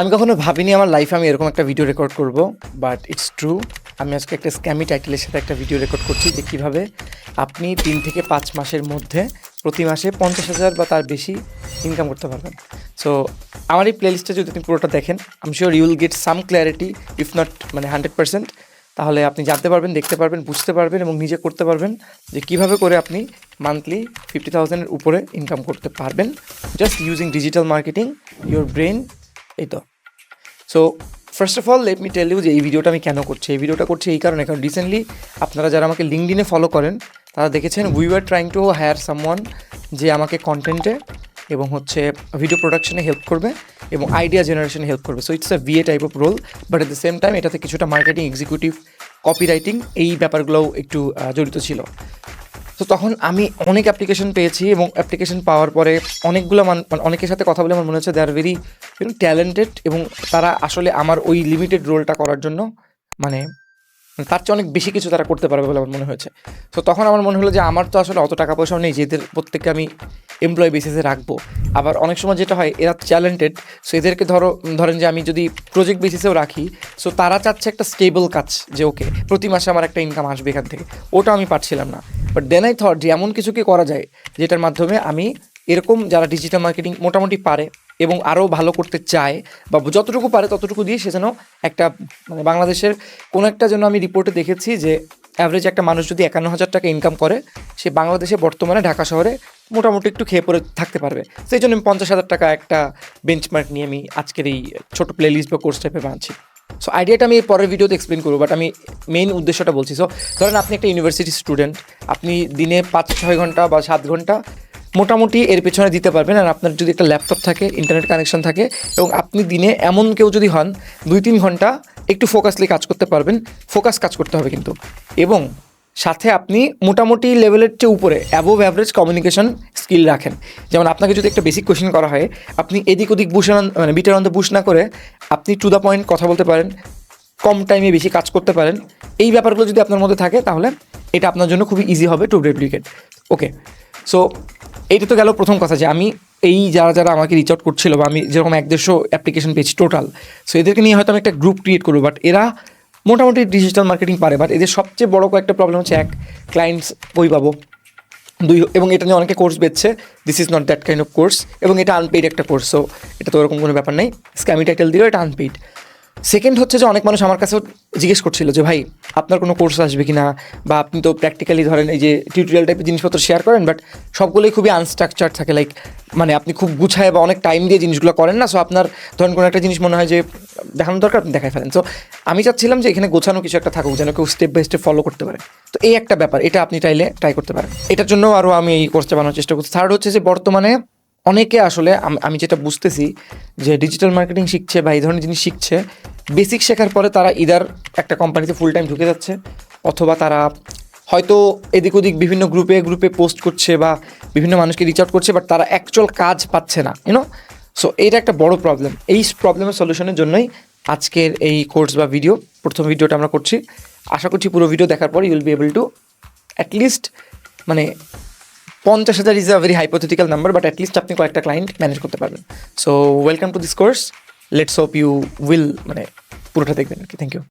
আমি কখনো ভাবিনি আমার লাইফে আমি এরকম একটা ভিডিও রেকর্ড করব বাট ইটস ট্রু আমি আজকে একটা স্ক্যামি টাইটেলের সাথে একটা ভিডিও রেকর্ড করছি যে কীভাবে আপনি তিন থেকে পাঁচ মাসের মধ্যে প্রতি মাসে পঞ্চাশ হাজার বা তার বেশি ইনকাম করতে পারবেন। সো আমার এই প্লেলিস্টে যদি আপনি পুরোটা দেখেন আমি sure you'll get some clarity if not মানে হান্ড্রেড পার্সেন্ট তাহলে আপনি জানতে পারবেন, দেখতে পারবেন, বুঝতে পারবেন এবং নিজে করতে পারবেন যে কীভাবে করে আপনি মান্থলি ফিফটি থাউজেন্ডের উপরে ইনকাম করতে পারবেন। Just using digital marketing your brain এই তো। So first of all let me tell you যে এই ভিডিওটা আমি কেন করছি? এই ভিডিওটা করছি এই কারণে, কারণ রিসেন্টলি আপনারা যারা আমাকে লিঙ্কডিনে ফলো করেন, তারা দেখেছেন we are trying to hire someone যে আমাকে কন্টেন্টে এবং হচ্ছে ভিডিও প্রোডাকশনে হেল্প করবে এবং আইডিয়া জেনারেশনে হেল্প করবে। So it's a VA type of role but at the same time এটাতে কিছুটা মার্কেটিং এক্সিকিউটিভ কপি রাইটিং এই ব্যাপারগুলোও একটু জড়িত ছিল। তো তখন আমি অনেক অ্যাপ্লিকেশন পেয়েছি এবং অ্যাপ্লিকেশন পাওয়ার পরে অনেকগুলো মান মানে অনেকের সাথে কথা বলে আমার মনে হচ্ছে দে আর ভেরি ট্যালেন্টেড এবং তারা আসলে আমার ওই লিমিটেড রোলটা করার জন্য মানে মানে তার চেয়ে অনেক বেশি কিছু তারা করতে পারবে বলে আমার মনে হয়েছে। তো তখন আমার মনে হলো যে আমার তো আসলে অত টাকা পয়সাও নেই যে এদের প্রত্যেককে আমি এমপ্লয় বেসিসে রাখব। আবার অনেক সময় যেটা হয়, এরা ট্যালেন্টেড সো এদেরকে ধরো, ধরেন যে আমি যদি প্রজেক্ট বেসিসেও রাখি সো তারা চাচ্ছে একটা স্টেবল কাজ যে ওকে প্রতি মাসে আমার একটা ইনকাম আসবে এখান থেকে। ওটা আমি পারছিলাম না। বাট দেন আই থট যে এমন কিছু কি করা যায়, যেটার মাধ্যমে আমি এরকম যারা ডিজিটাল মার্কেটিং মোটামুটি পারে এবং আরও ভালো করতে চায় বা যতটুকু পারে ততটুকু দিয়ে সে যেন একটা মানে বাংলাদেশের কোনো একটা যেন আমি রিপোর্টে দেখেছি যে অ্যাভারেজ একটা মানুষ যদি একান্ন হাজার টাকা ইনকাম করে, সে বাংলাদেশে বর্তমানে ঢাকা শহরে মোটামুটি একটু খেয়ে পরে থাকতে পারবে। সেই জন্য আমি পঞ্চাশ হাজার টাকা একটা বেঞ্চমার্ক নিয়ে আমি আজকের এই ছোটো প্লে লিস্ট বা কোর্স টাইপে বানাচ্ছি। সো আইডিয়াটা আমি পরের ভিডিওতে এক্সপ্লেন করব বাট আমি মেইন উদ্দেশ্যটা বলছি। সো ধরেন আপনি একটা ইউনিভার্সিটি স্টুডেন্ট আপনি দিনে পাঁচ ছয় ঘণ্টা বা সাত ঘণ্টা মোটামুটি এর পেছনে দিতে পারবেন। আর আপনার যদি একটা ল্যাপটপ থাকে ইন্টারনেট কানেকশন থাকে, এবং আপনি দিনে এমন কেউ যদি হন, দুই তিন ঘণ্টা একটু ফোকাসলি কাজ করতে পারবেন। ফোকাস কাজ করতে হবে কিন্তু। এবং সাথে আপনি মোটামুটি লেভেলের চেয়ে উপরে অ্যাবোভ অ্যাভারেজ কমিউনিকেশন স্কিল রাখেন। যেমন আপনাকে যদি একটা বেসিক কোয়েশ্চেন করা হয়, আপনি এদিক ওদিক বুসান মানে বিটার অন্ত বুশ না করে আপনি টু দ্য পয়েন্ট কথা বলতে পারেন, কম টাইমে বেশি কাজ করতে পারেন। এই ব্যাপারগুলো যদি আপনার মধ্যে থাকে, তাহলে এটা আপনার জন্য খুবই ইজি হবে টু রেপ্লিকেট ওকে সো এইটা তো গেল প্রথম কথা যে আমি এই যারা যারা আমাকে রিচ আউট করছিল বা আমি যেরকম এক দেড়শো অ্যাপ্লিকেশন পেয়েছি টোটাল সো এদেরকে নিয়ে হয়তো আমি একটা গ্রুপ ক্রিয়েট করব বাট এরা মোটামুটি ডিজিটাল মার্কেটিং পারে বাট এদের সবচেয়ে বড় কয়েকটা প্রবলেম হচ্ছে এক ক্লায়েন্টস বই পাবো, দুই, এবং এটা নিয়ে অনেকে কোর্স বেচছে this is not that kind of course এবং এটা আনপেইড একটা কোর্স সো এটা তো ওরকম কোনো ব্যাপার নেই স্ক্যামি টাইটেল দিলেও এটা আনপেইড সেকেন্ড হচ্ছে যে অনেক মানুষ আমার কাছেও জিজ্ঞেস করছিল যে, ভাই, আপনার কোনো কোর্স আসবে কি না বা আপনি তো প্র্যাকটিক্যালি ধরেন এই যে টিউটোরিয়াল টাইপের জিনিসপত্র শেয়ার করেন বাট সবগুলোই খুবই আনস্ট্রাকচার থাকে লাইক মানে আপনি খুব গুছায় বা অনেক টাইম দিয়ে জিনিসগুলো করেন না সো আপনার ধরেন কোনো একটা জিনিস মনে হয় যে দেখানো দরকার, আপনি দেখাই ফেলেন। সো আমি চাচ্ছিলাম যে এখানে গোছানো কিছু একটা থাকুক, যেন কেউ স্টেপ বাই স্টেপ ফলো করতে পারে। তো এই একটা ব্যাপার, এটা আপনি চাইলে ট্রাই করতে পারেন। এটার জন্য আরও আমি এই কোর্সটা বানানোর চেষ্টা করছি। থার্ড হচ্ছে যে বর্তমানে অনেকে আসলে আমি যেটা বুঝতেছি যে ডিজিটাল মার্কেটিং শিখছে বা এই ধরনের জিনিস শিখছে বেসিক শেখার পরে তারা ইদার একটা কোম্পানিতে ফুল টাইম ঢুকে যাচ্ছে অথবা তারা হয়তো এদিক ওদিক বিভিন্ন গ্রুপে গ্রুপে পোস্ট করছে বা বিভিন্ন মানুষকে রিচ আউট করছে বাট তারা অ্যাকচুয়াল কাজ পাচ্ছে না ইউনো সো এটা একটা বড় প্রবলেম এই প্রবলেমের সলিউশনের জন্যই আজকের এই কোর্স বা ভিডিও প্রথম ভিডিওটা আমরা করছি। আশা করছি পুরো ভিডিও দেখার পর you'll be able to at least মানে পঞ্চাশ হাজার is a very hypothetical number but at least আপনি কয়েকটা ক্লায়েন্ট ম্যানেজ করতে পারবেন। So welcome to this course let's hope you will মানে পুরোটা দেখবেন কি। Thank you